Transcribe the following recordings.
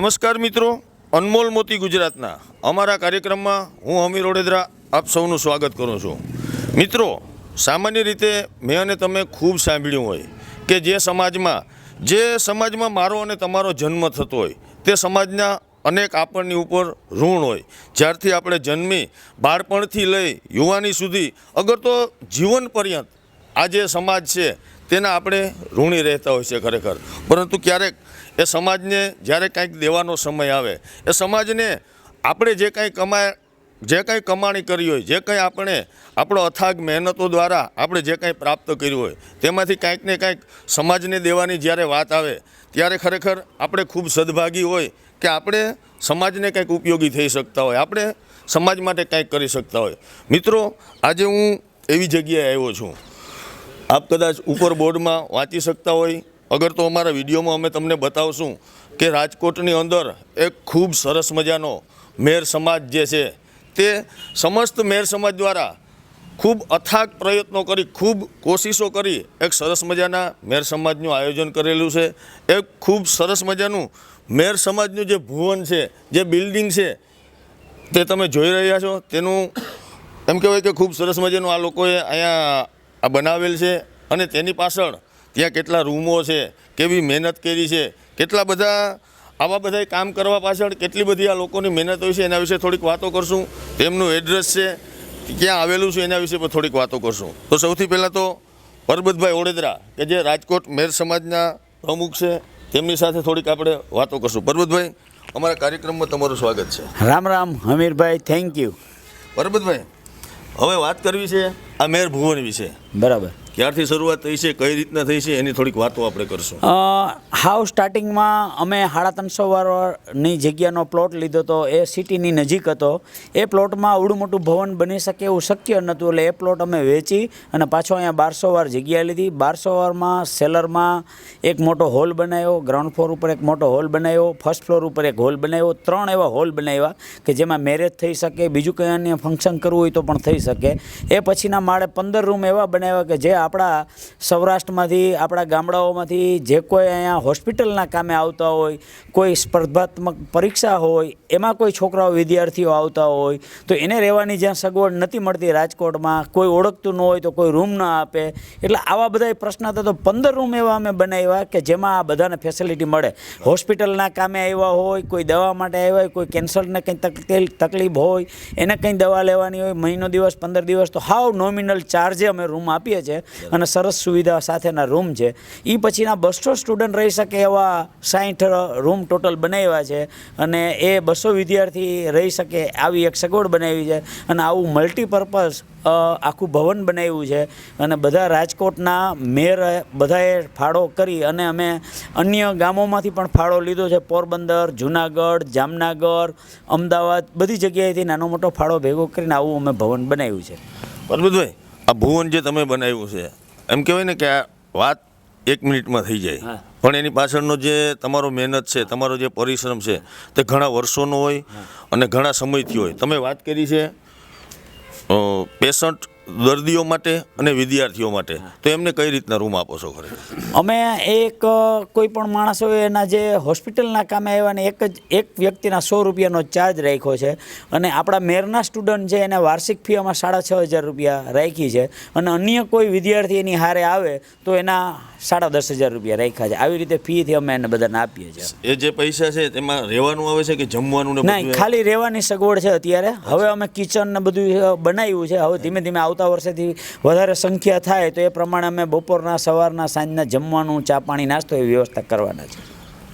નમસ્કાર મિત્રો, અનમોલ મોતી ગુજરાતના. અમારા કાર્યક્રમમાં હું અમીર ઓડેદરા આપ સૌનું સ્વાગત કરું છું. મિત્રો, સામાન્ય રીતે મેં અને તમે ખૂબ સાંભળ્યું હોય કે જે સમાજમાં જે સમાજમાં મારો અને તમારો જન્મ થતો હોય, તે સમાજના અનેક આપણની ઉપર ઋણ હોય. જ્યારથી આપણે જન્મી, બાળપણથી લઈ યુવાની સુધી, અગર તો જીવન પર્યંત આ જે સમાજ છે, તેના આપણે ઋણી રહેતા હોય છે ખરેખર. પરંતુ ક્યારેક એ સમાજને જ્યારે કાંઈક દેવાનો સમય આવે, એ સમાજને આપણે જે કાંઈ કમાય, જે કાંઈ કમાણી કરી હોય, જે કાંઈ આપણે આપણો અથાગ મહેનતો દ્વારા આપણે જે કાંઈ પ્રાપ્ત કર્યું હોય, તેમાંથી કાંઈક ને કાંઈક સમાજને દેવાની જ્યારે વાત આવે, ત્યારે ખરેખર આપણે ખૂબ સદભાગી હોય કે આપણે સમાજને કંઈક ઉપયોગી થઈ શકતા હોય, આપણે સમાજ માટે કંઈક કરી શકતા હોય. મિત્રો, આજે હું એવી જગ્યાએ આવ્યો છું. આપ કદાચ ઉપર બોર્ડમાં વાંચી શકતા હોય અગર તો અમારા વિડીયોમાં અમે તમને બતાવશું કે રાજકોટની અંદર એક ખૂબ સરસ મજાનો મેર સમાજ જે છે, તે સમસ્ત મેર સમાજ દ્વારા ખૂબ અથાગ પ્રયત્નો કરી, ખૂબ કોશિશો કરી એક સરસ મજાના મેર સમાજનું આયોજન કરેલું છે. એક ખૂબ સરસ મજાનું મેર સમાજનું જે ભુવન છે, જે બિલ્ડિંગ છે, તે તમે જોઈ રહ્યા છો. તેનું એમ કહેવાય કે ખૂબ સરસ મજાનું આ લોકોએ અહીંયા આ બનાવેલ છે અને તેની પાછળ ત્યાં કેટલા રૂમો છે કેવી મહેનત કરી છે કેટલા બધા આવા બધા કામ કરવા પાછળ કેટલી બધી આ લોકોની મહેનત હોય છે એના વિશે થોડીક વાતો કરશું. તેમનું એડ્રેસ છે ક્યાં આવેલું છે એના વિશે પણ થોડીક વાતો કરશું. તો સૌથી પહેલાં તો પરબતભાઈ ઓડેદરા કે જે રાજકોટ મેર સમાજના પ્રમુખ છે તેમની સાથે થોડીક આપણે વાતો કરશું. પરબતભાઈ અમારા કાર્યક્રમમાં તમારું સ્વાગત છે. રામ રામ હમીરભાઈ થેન્ક યુ પરબતભાઈ હવે વાત કરવી છે આ મેર ભુવન વિશે. બરાબર. ક્યારથી શરૂઆત થઈ છે, કઈ રીતના થઈ છે, એની થોડીક વાતો આપણે કરશું. હાવ સ્ટાર્ટિંગમાં અમે સાડા ત્રણસો વારની જગ્યાનો પ્લોટ લીધો હતો, એ સિટીની નજીક હતો. એ પ્લોટમાં આવડું મોટું ભવન બની શકે એવું શક્ય નહોતું, એટલે એ પ્લોટ અમે વેચી અને પાછો અહીંયા બારસો વાર જગ્યા લીધી. બારસો વારમાં સેલરમાં એક મોટો હોલ બનાવ્યો, ગ્રાઉન્ડ ફ્લોર ઉપર એક મોટો હોલ બનાવ્યો, ફર્સ્ટ ફ્લોર ઉપર એક હોલ બનાવ્યો, ત્રણ એવા હોલ બનાવ્યા કે જેમાં મેરેજ થઈ શકે, બીજું કંઈ અન્ય ફંક્શન કરવું હોય તો પણ થઈ શકે. એ પછીના માળે પંદર રૂમ એવા બનાવ્યા કે જે આપણા સૌરાષ્ટ્રમાંથી, આપણા ગામડાઓમાંથી જે કોઈ અહીંયા હોસ્પિટલના કામે આવતા હોય, કોઈ સ્પર્ધાત્મક પરીક્ષા હોય, એમાં કોઈ છોકરાઓ, વિદ્યાર્થીઓ આવતા હોય, તો એને રહેવાની જ્યાં સગવડ નથી મળતી રાજકોટમાં, કોઈ ઓળખતું ન હોય તો કોઈ રૂમ ન આપે. એટલે આવા બધા પ્રશ્ન હતા તો પંદર રૂમ એવા અમે બનાવ્યા કે જેમાં આ બધાને ફેસિલિટી મળે. હોસ્પિટલના કામે આવ્યા હોય, કોઈ દવા માટે આવ્યા હોય, કોઈ કેન્સરને કંઈ તકલીફ હોય, એને કંઈ દવા લેવાની હોય, મહિનો દિવસ, પંદર દિવસ તો હાવ નોમિનલ ચાર્જે અમે રૂમ આપીએ છીએ. અને સરસ સુવિધા સાથેના રૂમ છે. એ પછીના બસો સ્ટુડન્ટ રહી શકે એવા સાઠ રૂમ ટોટલ બનાવ્યા છે અને એ બસો વિદ્યાર્થી રહી શકે આવી એક સગવડ બનાવી છે અને આવું મલ્ટીપર્પઝ આખું ભવન બનાવ્યું છે. અને બધા રાજકોટના મેયર બધાએ ફાળો કરી અને અમે અન્ય ગામોમાંથી પણ ફાળો લીધો છે. પોરબંદર, જુનાગઢ, જામનગર, અમદાવાદ બધી જગ્યાએથી નાનો મોટો ફાળો ભેગો કરીને આવું અમે ભવન બનાવ્યું છે. પરબતભાઈ આ ભુવન જે તમે બનાવ્યું છે એમ કહેવાય ને કે આ વાત એક મિનિટમાં થઈ જાય. પણ એની પાછળનો જે તમારો મહેનત છે તમારો જે પરિશ્રમ છે તે ઘણા વર્ષોનો હોય અને ઘણા સમયથી હોય. તમે વાત કરી છે પેશન્ટ દર્દીઓ માટે અને વિદ્યાર્થીઓ માટે. તો એમને કઈ રીતના રૂમ આપો છો ખરે? અમે એક કોઈ પણ માણસ હોય એના જે હોસ્પિટલના કામે આવ્યા ને એક જ એક વ્યક્તિના સો રૂપિયાનો ચાર્જ રાખ્યો છે. અને આપણા મેરના સ્ટુડન્ટ છે એને વાર્ષિક ફી અમે સાડા છ હજાર રૂપિયા રાખી છે. અને અન્ય કોઈ વિદ્યાર્થી એની હારે આવે તો એના સાડા દસ હજાર રૂપિયા રાખ્યા છે. આવી રીતે ફીથી અમે એને બધાને આપીએ છીએ. એ જે પૈસા છે તેમાં રહેવાનું આવે છે કે જમવાનું નહીં ખાલી રહેવાની સગવડ છે અત્યારે. હવે અમે કિચન ને બધું બનાવ્યું છે. હવે ધીમે ધીમે આવતા વર્ષેથી વધારે સંખ્યા થાય તો એ પ્રમાણે અમે બપોરના, સવારના, સાંજના જમવાનું, ચા પાણી, નાસ્તો એવી વ્યવસ્થા કરવાના છે.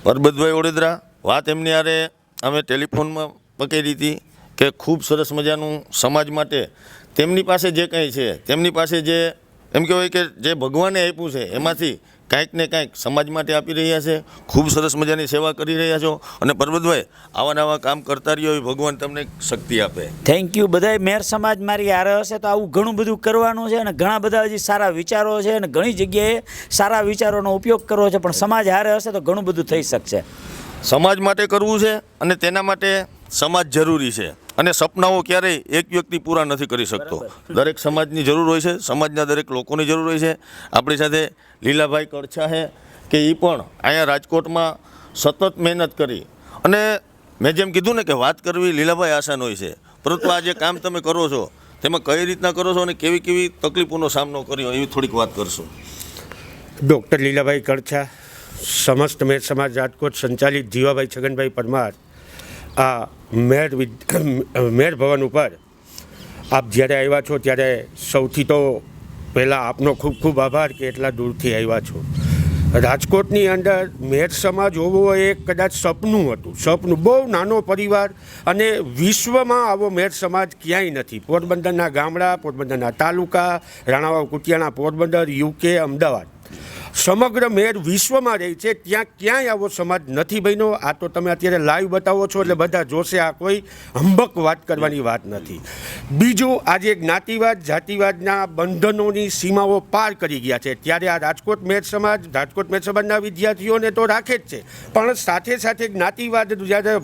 પરબતભાઈ ઓડેદરા વાત એમની આરે અમે ટેલિફોનમાં પકડી હતી કે ખૂબ સરસ મજાનું સમાજ માટે તેમની પાસે જે કંઈ છે, તેમની પાસે જે, એમ કહેવાય કે જે ભગવાને આપ્યું છે, એમાંથી કાંઈક ને કાંઈક સમાજ માટે આપી રહ્યા છે ખૂબ સરસ મજાની સેવા કરી રહ્યા છો અને પરબતભાઈ આવા નવા કામ કરતા રહ્યો હોય ભગવાન તમને શક્તિ આપે. થેન્ક યુ બધાય. મેર સમાજ મારી હારે હશે તો આવું ઘણું બધું કરવાનું છે અને ઘણા બધા હજી સારા વિચારો છે અને ઘણી જગ્યાએ સારા વિચારોનો ઉપયોગ કરવો છે પણ સમાજ હારે હશે તો ઘણું બધું થઈ શકશે. સમાજ માટે કરવું છે અને તેના માટે સમાજ જરૂરી છે. અને સપનાઓ ક્યારેય એક વ્યક્તિ પૂરા નથી કરી શકતો. દરેક સમાજની જરૂર હોય છે સમાજના દરેક લોકોની જરૂર હોય છે. આપણી સાથે લીલાભાઈ કડછા છે કે એ પણ અહીંયા રાજકોટમાં સતત મહેનત કરી. અને મેં જેમ કીધું ને કે વાત કરવી લીલાભાઈ આસાન હોય છે. પરંતુ આ જે કામ તમે કરો છો તેમાં કઈ રીતના કરો છો અને કેવી કેવી તકલીફોનો સામનો કર્યો એવી થોડીક વાત કરશો. ડૉક્ટર લીલાભાઈ કડછા સમસ્ત મેં સમાજ રાજકોટ સંચાલિત જીવાભાઈ છગનભાઈ પરમાર. આ મેર મેર ભવન ઉપર આપ જ્યારે આવ્યા છો ત્યારે સૌથી તો પહેલાં આપનો ખૂબ ખૂબ આભાર કે એટલા દૂરથી આવ્યા છો. રાજકોટની અંદર મેર સમાજ હોવો એ કદાચ સપનું હતું. સપનું બહુ નાનો પરિવાર અને વિશ્વમાં આવો મેર સમાજ ક્યાંય નથી. પોરબંદરના ગામડા, પોરબંદરના તાલુકા, રાણાવાવ કુટિયાણા, પોરબંદર, યુકે, અમદાવાદ. સમગ્ર મેર વિશ્વમાં રહી છે, ત્યાં ક્યાંય આવો સમાજ નથી બન્યો. આ તો તમે અત્યારે લાઈવ બતાવો છો, એટલે બધા જોશે, આ કોઈ હંબક વાત કરવાની વાત નથી. બીજું આજે જ્ઞાતિવાદ, જાતિવાદના બંધનોની સીમાઓ પાર કરી ગયા છે. ત્યારે આ રાજકોટ મેર સમાજ, રાજકોટ મેર સમાજના વિદ્યાર્થીઓને તો રાખે જ છે. પણ સાથે સાથે જ્ઞાતિવાદ જ્યારે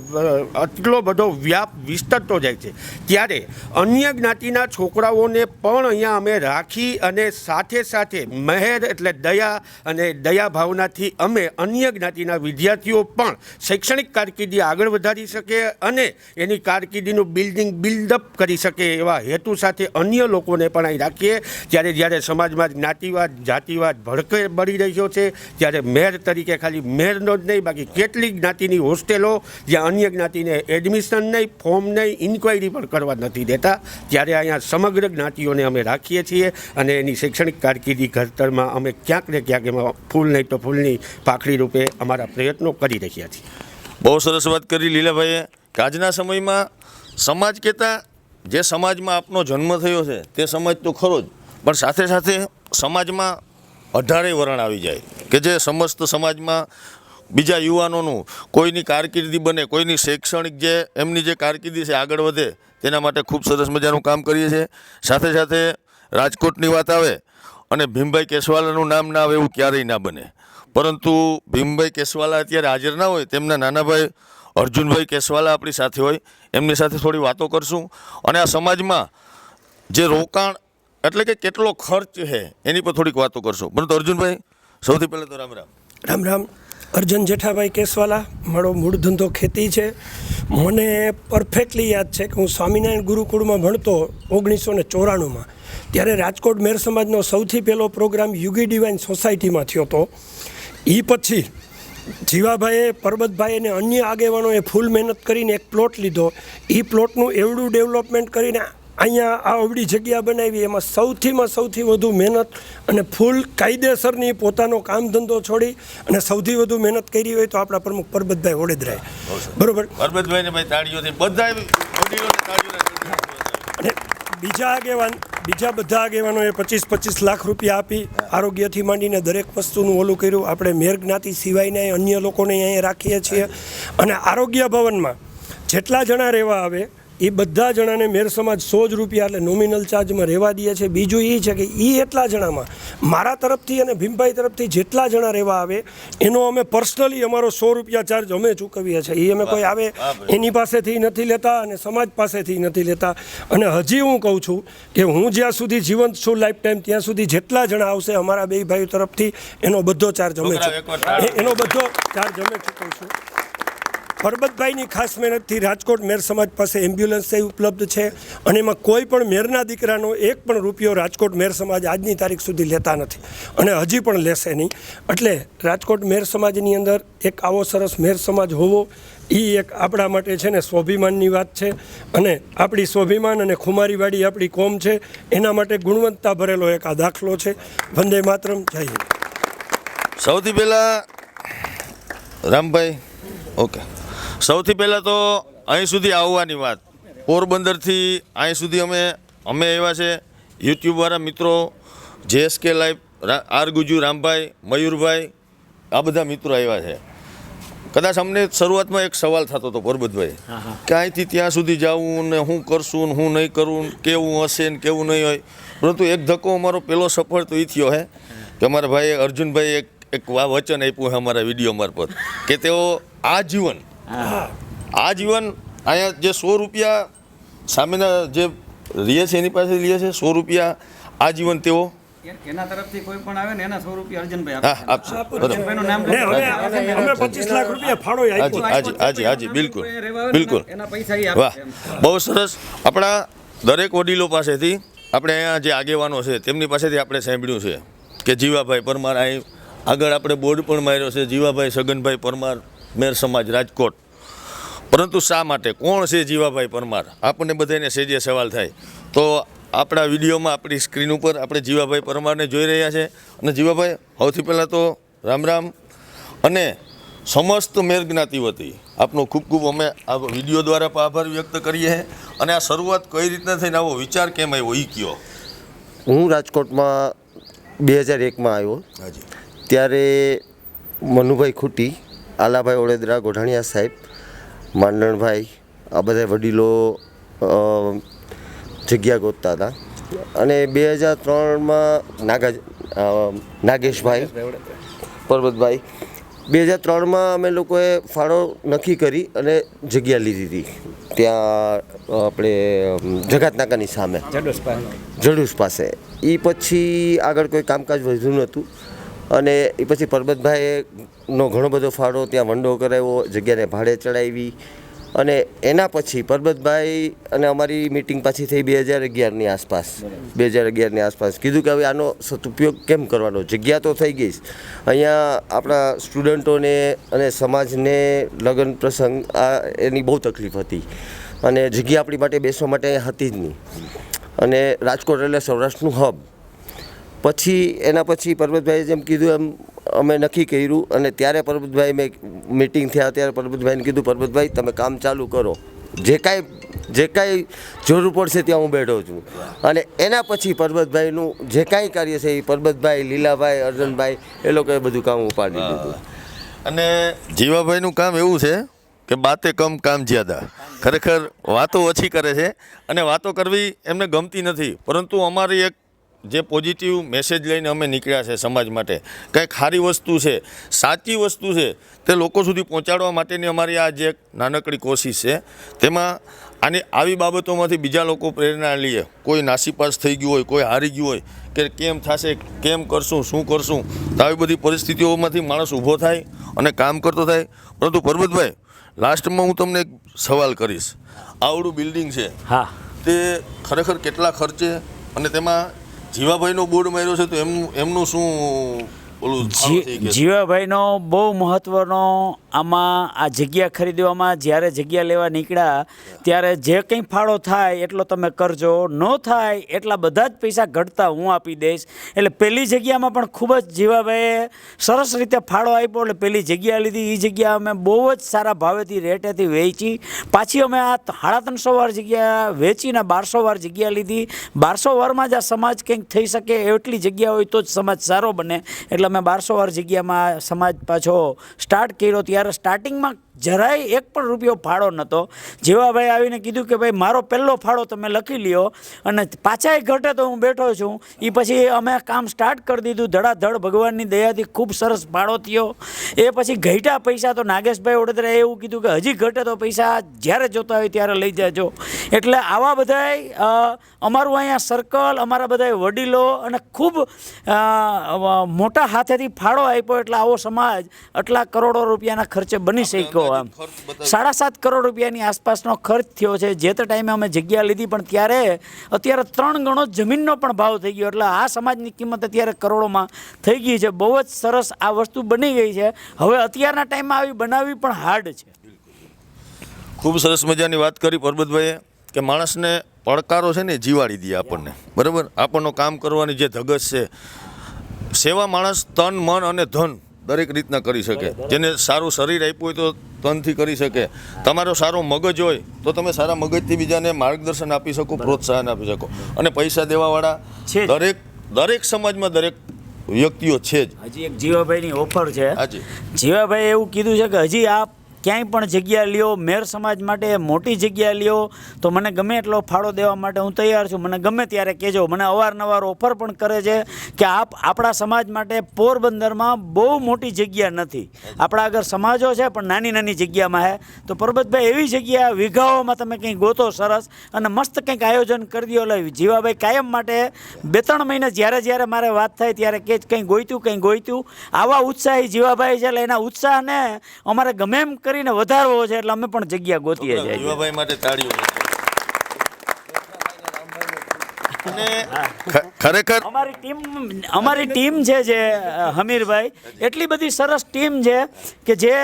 આટલો બધો વ્યાપ વિસ્તરતો જાય છે, ત્યારે અન્ય જ્ઞાતિના છોકરાઓને પણ અહીંયા અમે રાખી અને સાથે સાથે મહેર એટલે દયા અને દયા ભાવનાથી અમે અન્ય જ્ઞાતિના વિદ્યાર્થીઓ પણ શૈક્ષણિક કારકિર્દી આગળ વધારી શકે અને એની કારકિર્દીનું બિલ્ડિંગ બિલ્ડઅપ કરી શકે એવા હેતુ સાથે અન્ય લોકોને પણ અહીં રાખીએ. જ્યારે જ્યારે સમાજમાં જ્ઞાતિવાદ, જાતિવાદ ભડકે બળી રહ્યો છે, ત્યારે મેર તરીકે ખાલી મેરનો જ નહીં, બાકી કેટલીક જ્ઞાતિની હોસ્ટેલો જ્યાં અન્ય જ્ઞાતિને એડમિશન નહીં, ફોર્મ નહીં, ઇન્ક્વાયરી પણ કરવા નથી દેતા, ત્યારે અહીંયા સમગ્ર જ્ઞાતિઓને અમે રાખીએ છીએ અને એની શૈક્ષણિક કારકિર્દી ઘડતરમાં અમે ક્યાંક ને ક્યાંક એમાં ફૂલ નહીં તો ફૂલની પાખડી રૂપે અમારા પ્રયત્નો કરી રહ્યા છીએ. બહુ સરસ વાત કરી લીલાભાઈએ કે આજના સમયમાં સમાજ કહેતા જે સમાજમાં આપનો જન્મ થયો છે તે સમાજ તો ખરો જ, પણ સાથે સાથે સમાજમાં અઢારે વરણ આવી જાય કે જે સમસ્ત સમાજમાં બીજા યુવાનોનું કોઈની કારકિર્દી બને, કોઈની શૈક્ષણિક જે એમની જે કારકિર્દી છે આગળ વધે, તેના માટે ખૂબ સરસ મજાનું કામ કરીએ છીએ. સાથે સાથે રાજકોટની વાત આવે અને ભીમભાઈ કેશવાલાનું નામ ના આવે એવું ક્યારેય ના બને. પરંતુ ભીમભાઈ કેશવાલા અત્યારે હાજર ના હોય, તેમના નાનાભાઈ અર્જુનભાઈ કેશવાલા આપણી સાથે હોય, એમની સાથે થોડી વાતો કરશું. અને આ સમાજમાં જે રોકાણ એટલે કે કેટલો ખર્ચ છે, એની પર થોડીક વાતો કરશું. પરંતુ અર્જુનભાઈ, સૌથી પહેલાં તો રામ રામ. રામ રામ. અર્જુન જેઠાભાઈ કેસવાલા, મારો મૂળ ધંધો ખેતી છે. મને પરફેક્ટલી યાદ છે કે હું સ્વામિનારાયણ ગુરુકુળમાં ભણતો ઓગણીસો ને ચોરાણુંમાં. ત્યારે રાજકોટ મેર સમાજનો સૌથી પહેલો પ્રોગ્રામ યુગી ડિવાઇન સોસાયટીમાં થયો હતો. એ પછી જીવાભાઈએ, પરબતભાઈ અને અન્ય આગેવાનોએ ફૂલ મહેનત કરીને એક પ્લોટ લીધો. એ પ્લોટનું એવડું ડેવલપમેન્ટ કરીને અહીંયા આ અવળી જગ્યા બનાવી એમાં સૌથીમાં સૌથી વધુ મહેનત અને ફૂલ કાયદેસરની પોતાનો કામ ધંધો છોડી અને સૌથી વધુ મહેનત કરી હોય તો આપણા પ્રમુખ પરબતભાઈ ઓડેદરાએ બરોબર? પરબતભાઈને ભાઈ તાળીઓથી બધા અને બીજા આગેવાન બીજા બધા આગેવાનોએ પચીસ પચીસ લાખ રૂપિયા આપી આરોગ્યથી માંડીને દરેક વસ્તુનું ઓલું કર્યું. આપણે મેર જ્ઞાતિ સિવાયના અન્ય લોકોને અહીંયા રાખીએ છીએ. અને આરોગ્ય ભવનમાં જેટલા જણા રહેવા આવે એ બધા જણાને મેર સમાજ સો જ રૂપિયા એટલે નોમિનલ ચાર્જમાં રહેવા દે છે. બીજું એ છે કે એ એટલા જણામાં મારા તરફથી અને ભીમભાઈ તરફથી જેટલા જણા રહેવા આવે એનો અમે પર્સનલી અમારો સો રૂપિયા ચાર્જ અમે ચૂકવીએ છીએ. એ અમે કોઈ આવે એની પાસેથી નથી લેતા અને સમાજ પાસેથી નથી લેતા. અને હજી હું કહું છું કે હું જ્યાં સુધી જીવંત છું લાઈફ ટાઈમ ત્યાં સુધી જેટલા જણા આવશે અમારા બે ભાઈઓ તરફથી એનો બધો ચાર્જ અમે એનો બધો ચાર્જ અમે ચૂકવશું. પરબતભાઈની ખાસ મહેનતથી રાજકોટ મેર સમાજ પાસે એમ્બ્યુલન્સ ઉપલબ્ધ છે અને એમાં કોઈ પણ મેરના દીકરાનો એક પણ રૂપિયો રાજકોટ મેર સમાજ આજની તારીખ સુધી લેતા નથી અને હજી પણ લેશે નહીં. એટલે રાજકોટ મેર સમાજની અંદર એક આવો સરસ મેર સમાજ હોવો એ એક આપણા માટે છે ને સ્વાભિમાનની વાત છે અને આપણી સ્વાભિમાન અને ખુમારીવાડી આપણી કોમ છે એના માટે ગુણવત્તા ભરેલો એક આ દાખલો છે. વંદે માતરમ, જય હિન્દ. સૌથી પહેલાં રામભાઈ, ઓકે. સૌથી પહેલાં તો અહીં સુધી આવવાની વાત. પોરબંદરથી અહીં સુધી અમે અમે આવ્યા છે. યુટ્યુબવાળા મિત્રો JSK live R Guju Rambhai Mayurbhai આ બધા મિત્રો આવ્યા છે. કદાચ અમને શરૂઆતમાં એક સવાલ થતો હતો પરબતભાઈ કે અહીંથી ત્યાં સુધી જવું ને હું કરશું ને હું નહીં કરું કેવું હશે ને કેવું નહીં હોય. પરંતુ એક ધક્કો અમારો પહેલો સફળ તો એ થયો હે કે અમારા ભાઈએ અર્જુનભાઈ એક એક વા- વચન આપ્યું છે અમારા વીડિયો મારફત કે તેઓ આજીવન આજીવન અહીંયા જે સો રૂપિયા સામેના જે રીએ છે એની પાસે લે છે સો રૂપિયા આજીવન તેઓ એના તરફથી કોઈ પણ આવે ને એના સો રૂપિયા અર્જનભાઈ આપશે. આપશે બરાબર. અર્જનભાઈનું નામ ને હવે લખી- અમે પચીસ લાખ રૂપિયા ફાળો હાજી હાજી હાજી હાજી બિલકુલ બિલકુલ એના પૈસા વાહ બહુ સરસ. આપણા દરેક વડીલો પાસેથી આપણે અહીંયા જે આગેવાનો છે તેમની પાસેથી આપણે સાંભળ્યું છે કે જીવાભાઈ પરમાર અહીં આગળ આપણે બોર્ડ પણ માર્યો છે જીવાભાઈ સગનભાઈ પરમાર મેર સમાજ રાજકોટ. પરંતુ શા માટે? કોણ છે જીવાભાઈ પરમાર? આપણને બધાને સેજે સવાલ થાય. તો આપણા વિડીયોમાં આપણી સ્ક્રીન ઉપર આપણે જીવાભાઈ પરમારને જોઈ રહ્યા છે. અને જીવાભાઈ સૌથી પહેલાં તો રામ રામ. અને સમસ્ત મેર જ્ઞાતિ વતી આપનો ખૂબ ખૂબ અમે આ વીડિયો દ્વારા પણ આભાર વ્યક્ત કરીએ અને આ શરૂઆત કઈ રીતના થઈને આવો? વિચાર કેમ આવ્યો? એ કયો. હું રાજકોટમાં બે હજાર એકમાં આવ્યો. હાજી ત્યારે મનુભાઈ ખૂટી આલાભાઈ ઓળેદરા ગોઢાણિયા સાહેબ માંડણભાઈ આ બધા વડીલો જગ્યા ગોતતા હતા. અને બે હજાર ત્રણમાં નાગા નાગેશભાઈ પરબતભાઈ બે હજાર ત્રણમાં અમે લોકોએ ફાળો નક્કી કરી અને જગ્યા લીધી હતી. ત્યાં આપણે જગતનાકાની જગાત નાકાની સામે. જડુસ પાસે. એ પછી આગળ કોઈ કામકાજ વધ્યું નહોતું. અને એ પછી પરબતભાઈએ નો ઘણો બધો ફાળો ત્યાં વંડો કરાવ્યો જગ્યાને ભાડે ચડાવી. અને એના પછી પરબતભાઈ અને અમારી મિટિંગ પાછી થઈ બે હજાર અગિયારની આસપાસ. બે હજાર અગિયારની આસપાસ. કીધું કે હવે આનો સદુપયોગ કેમ કરવાનો? જગ્યા તો થઈ ગઈ. જ. અહીંયા આપણા સ્ટુડન્ટોને અને સમાજને લગ્ન પ્રસંગ આ એની બહુ તકલીફ હતી. અને જગ્યા આપણી માટે બેસવા માટે હતી જ નહીં. અને રાજકોટ એટલે સૌરાષ્ટ્રનું હબ પછી એના પછી પરબતભાઈએ જેમ કીધું એમ અમે નક્કી કર્યું અને ત્યારે પરબતભાઈ મેં મિટિંગ થયા ત્યારે પરબતભાઈને કીધું પરબતભાઈ તમે કામ ચાલુ કરો. જે કાંઈ જે કાંઈ જરૂર પડશે ત્યાં હું બેઠો છું. અને એના પછી પરબતભાઈનું જે કાંઈ કાર્ય છે એ પરબતભાઈ લીલાભાઈ અર્જનભાઈ એ લોકોએ બધું કામ ઉપાડી દીધું. અને જીવાભાઈનું કામ એવું છે કે બાતે કમ કામ જ્યાદા. ખરેખર વાતો ઓછી કરે છે અને વાતો કરવી એમને ગમતી નથી. પરંતુ અમારી એક જે પોઝિટિવ મેસેજ લઈને અમે નીકળ્યા છે સમાજ માટે કંઈક સારી વસ્તુ છે સાચી વસ્તુ છે તે લોકો સુધી પહોંચાડવા માટેની અમારી આ જે એક નાનકડી કોશિશ છે તેમાં આની આવી બાબતોમાંથી બીજા લોકો પ્રેરણા લઈએ. કોઈ નાસીપાસ થઈ ગયું હોય કોઈ હારી ગયું હોય કે કેમ થશે કેમ કરશું શું કરશું તો આવી બધી પરિસ્થિતિઓમાંથી માણસ ઊભો થાય અને કામ કરતો થાય. પરંતુ પરબતભાઈ લાસ્ટમાં હું તમને એક સવાલ કરીશ. આવડું બિલ્ડિંગ છે. હા. તે ખરેખર કેટલા ખર્ચે અને તેમાં જીવાભાઈનો બોર્ડ માર્યો છે તો એમનું એમનું શું ઓલું જીવાભાઈનો બહુ મહત્વનો આમાં આ જગ્યા ખરીદવામાં જ્યારે જગ્યા લેવા નીકળ્યા, ત્યારે જે કંઈ ફાળો થાય એટલો તમે કરજો. ન થાય એટલા બધા જ પૈસા ઘટતા હું આપી દઈશ. એટલે પહેલી જગ્યામાં પણ ખૂબ જ જીવાભાઈએ સરસ રીતે ફાળો આપ્યો એટલે પહેલી જગ્યા લીધી. એ જગ્યા અમે બહુ જ સારા ભાવેથી, રેટેથી વેચી. પાછી અમે આ સાડા ત્રણસો વાર જગ્યા વેચીને બારસો વાર જગ્યા લીધી. બારસો વારમાં જ આ સમાજ કંઈક થઈ શકે એટલી જગ્યા હોય તો જ સમાજ સારો બને. એટલે અમે બારસો વાર જગ્યામાં સમાજ પાછો સ્ટાર્ટ કર્યો. ત્યારે સ્ટાર્ટિંગમાં જરાય એક પણ રૂપિયો ફાળો નહોતો. જીવાભાઈ આવીને કીધું કે ભાઈ, મારો પહેલો ફાળો તમે લખી લ્યો અને પાછાય ઘટે તો હું બેઠો છું. એ પછી અમે કામ સ્ટાર્ટ કરી દીધું. ધડાધડ ભગવાનની દયાથી ખૂબ સરસ ફાળો થયો. એ પછી ઘટ્યા પૈસા તો નાગેશભાઈ વડોદરાએ એવું કીધું કે હજી ઘટે તો પૈસા જ્યારે જોતા હોય ત્યારે લઈ જાજો. એટલે આવા બધાય અમારું અહીંયા સર્કલ અમારા બધા વડીલો અને ખૂબ મોટા હાથેથી ફાળો આપ્યો એટલે આવો સમાજ આટલા કરોડો રૂપિયાના ખર્ચે બની શક્યો. આમ. સાડા સાત કરોડ રૂપિયાની આસપાસનો ખર્ચ થયો છે. જે તે ટાઈમે અમે જગ્યા લીધી પણ ત્યારે અત્યારે ત્રણ ગણો જમીનનો પણ ભાવ થઈ ગયો. એટલે આ સમાજની કિંમત અત્યારે કરોડોમાં થઈ ગઈ છે. બહુ જ સરસ આ વસ્તુ બની ગઈ છે. હવે અત્યારના ટાઈમમાં આવી બનાવવી પણ હાર્ડ છે. ખૂબ સરસ મજાની વાત કરી પરબતભાઈએ કે માણસને પડકારો છે ને જીવાડી દે આપણને. બરાબર? આપણનો કામ કરવાની જે ધગસ છે સેવા માણસ તન મન અને ધન દરેક રીતના કરી શકે. જેને સારું શરીર આપ્યું હોય તો તનથી કરી શકે. તમારો સારો મગજ હોય તો તમે સારા મગજથી બીજાને માર્ગદર્શન આપી શકો પ્રોત્સાહન આપી શકો. અને પૈસા દેવાવાળા છે દરેક દરેક સમાજમાં દરેક વ્યક્તિઓ છે જ. હજી એક જીવાભાઈની ઓફર છે. હાજી જીવાભાઈ એવું કીધું છે કે હજી આ ક્યાંય પણ જગ્યા લ્યો, મેર સમાજ માટે મોટી જગ્યા લ્યો, તો મને ગમે એટલો ફાળો દેવા માટે હું તૈયાર છું. મને ગમે ત્યારે કહેજો, મને અવારનવાર ઓફર પણ કરે છે કે આપ, આપણા સમાજ માટે પોરબંદરમાં બહુ મોટી જગ્યા નથી. આપણા આગળ સમાજો છે, પણ નાની નાની જગ્યામાં છે તો પરબતભાઈ એવી જગ્યા, વિઘાઓમાં તમે કંઈક ગોતો સરસ અને મસ્ત કંઈક આયોજન કરી દો એટલે જીવાભાઈ કાયમ માટે બે ત્રણ મહિને જ્યારે જ્યારે મારે વાત થાય ત્યારે કે કંઈ ગોઈતું કંઈ ગોઈતું આવા ઉત્સાહી જીવાભાઈ છે, એટલે એના ઉત્સાહને અમારે ગમે એમ કરીને વધારવો છે એટલે અમે પણ જગ્યા ગોતીએ છીએ. યુવાભાઈ માટે તાળીઓ અને ખરેખર અમારી ટીમ અમારી ટીમ છે જે હમીરભાઈ એટલી બધી સરસ ટીમ છે કે જે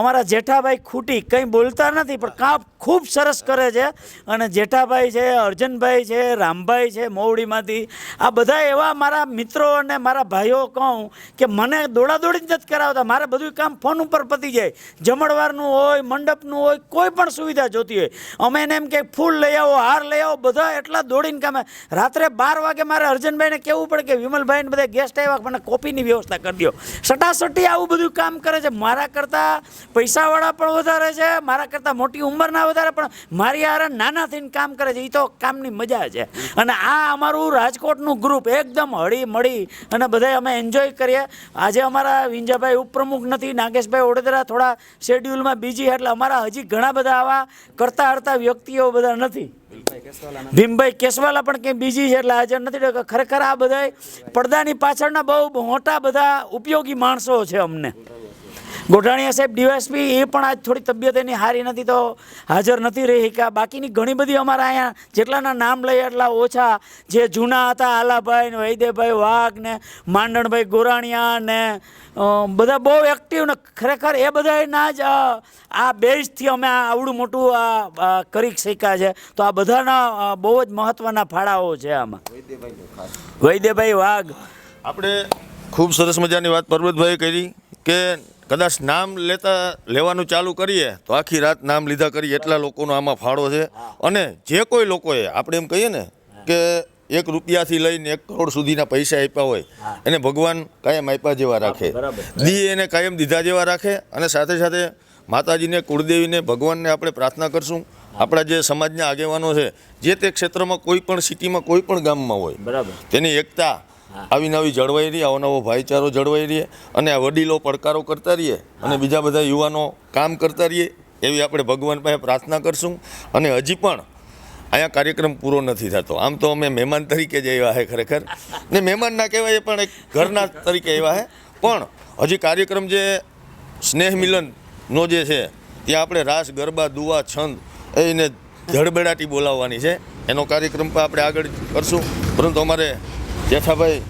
અમારા જેઠાભાઈ ખૂટી કંઈ બોલતા નથી પણ કામ ખૂબ સરસ કરે છે. અને જેઠાભાઈ છે અર્જનભાઈ છે રામભાઈ છે મોવડીમાંથી આ બધા એવા મારા મિત્રો અને મારા ભાઈઓ કહું કે મને દોડાદોડી જ નથી કરાવતા. મારે બધું કામ ફોન ઉપર પતી જાય. જમણવારનું હોય મંડપનું હોય કોઈ પણ સુવિધા જોતી હોય. અમે એને એમ કે ફૂલ લઈ આવો હાર લઈ આવો બધા એટલા દોડીને કામે. રાત્રે બાર વાગે મારે અર્જનભાઈને કહેવું પડે કે વિમલભાઈને બધા ગેસ્ટ આવ્યા મને કોપીની વ્યવસ્થા કરી દો સટાસટી આવું બધું કામ કરે છે. મારા કરતાં પૈસાવાળા પણ વધારે છે, મારા કરતાં મોટી ઉંમરના વધારે, પણ મારી હારે નાના થઈને કામ કરે છે. એ તો કામની મજા છે. અને આ અમારું રાજકોટનું ગ્રુપ એકદમ હળી મળી અને બધા અમે એન્જોય કરીએ. આજે અમારા વિંજાભાઈ ઉપપ્રમુખ નથી, નાગેશભાઈ ઓડેદરા થોડા શેડ્યુલમાં બીજી એટલે અમારા હજી ઘણા બધા આવા કરતા હરતા વ્યક્તિઓ બધા નથી. ભીમભાઈ કેસવાલા પણ કંઈ બીજી છે એટલે હાજર નથી. ખરેખર આ બધા પડદાની પાછળના બહુ મોટા બધા ઉપયોગી માણસો છે અમને. ગોઢાણીયા સાહેબ ડીવાયસપી એ પણ આજ થોડી તબિયત એની સારી નથી તો હાજર નથી રહી કે બાકીની ઘણી બધી અમારા અહીંયા જેટલાના નામ લઈએ એટલા ઓછા. જે જૂના હતા આલાભાઈ ને વૈદ્યભાઈ વાઘ ને માંડણભાઈ ગોરાણીયા ને બધા બહુ એક્ટિવ ને. ખરેખર એ બધાના જ આ બેઝથી અમે આ આવડું મોટું આ કરી શક્યા છે. તો આ બધાના બહુ જ મહત્ત્વના ફાળાઓ છે આમાં. વૈદ્યભાઈ વાઘ. આપણે ખૂબ સરસ મજાની વાત પર્વતભાઈએ કરી કે કદાચ નામ લેતા લેવાનું ચાલુ કરીએ તો આખી રાત નામ લીધા કરીએ એટલા લોકોનો આમાં ફાળો છે. અને જે કોઈ લોકોએ આપણે એમ કહીએ ને કે એક રૂપિયાથી લઈને એક કરોડ સુધીના પૈસા આપ્યા હોય એને ભગવાન કાયમ આપ્યા જેવા રાખે. દી એને કાયમ દીધા જેવા રાખે અને સાથે સાથે માતાજીને કુળદેવીને ભગવાનને આપણે પ્રાર્થના કરશું. આપણા જે સમાજના આગેવાનો છે જે તે ક્ષેત્રમાં કોઈ પણ સિટીમાં કોઈ પણ ગામમાં હોય બરાબર. તેની એકતા આવી નવી જળવાઈ રહી નવો ભાઈચારો જળવાઈ રહીએ અને આ વડીલો પડકારો કરતા રહીએ અને બીજા બધા યુવાનો કામ કરતા રહીએ એવી આપણે ભગવાન પાસે પ્રાર્થના કરશું. અને હજી પણ અહીંયા કાર્યક્રમ પૂરો નથી થતો. આમ તો અમે મહેમાન તરીકે જ આવ્યા છે ખરેખર. ને મહેમાન ના કહેવાય પણ એક ઘરના તરીકે આવ્યા છે પણ હજી કાર્યક્રમ જે સ્નેહ મિલનનો જે છે, ત્યાં આપણે રાસ, ગરબા, દુવા, છંદ એને ધડબડાટી બોલાવવાની છે. એનો કાર્યક્રમ પણ આપણે આગળ કરશું. પરંતુ અમારે જેઠાભાઈ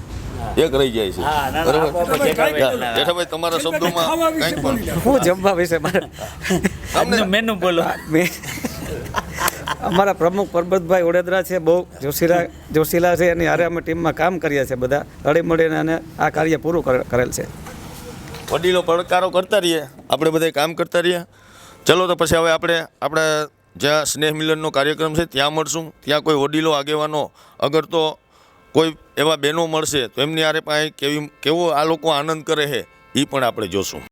એક રહી જાય છે. બરાબર? જેઠાભાઈ. તમારા શબ્દોમાં કંઈક પણ હું જમવા વિશે મારે. મેનુ બોલો. અમારા પ્રમુખ પરબતભાઈ ઓડેદરા છે બહુ જોશીલા જોશીલા છે એની હારે અમે ટીમમાં કામ કરીએ છીએ બધા હળી મળીને અને આ કાર્ય પૂરું કરે- કરેલ છે. વડીલો પડકારો કરતા રહીએ આપણે બધા કામ કરતા રહીએ. ચલો તો પછી હવે આપણે આપણે જ્યાં સ્નેહ મિલનનો કાર્યક્રમ છે ત્યાં મળશું. ત્યાં કોઈ વડીલો આગેવાનો અગર તો કોઈ એવા બહેનો મળશે તો એમની આરે પાસે કેવી કેવો આ લોકો આનંદ કરે છે એ પણ આપણે જોશું.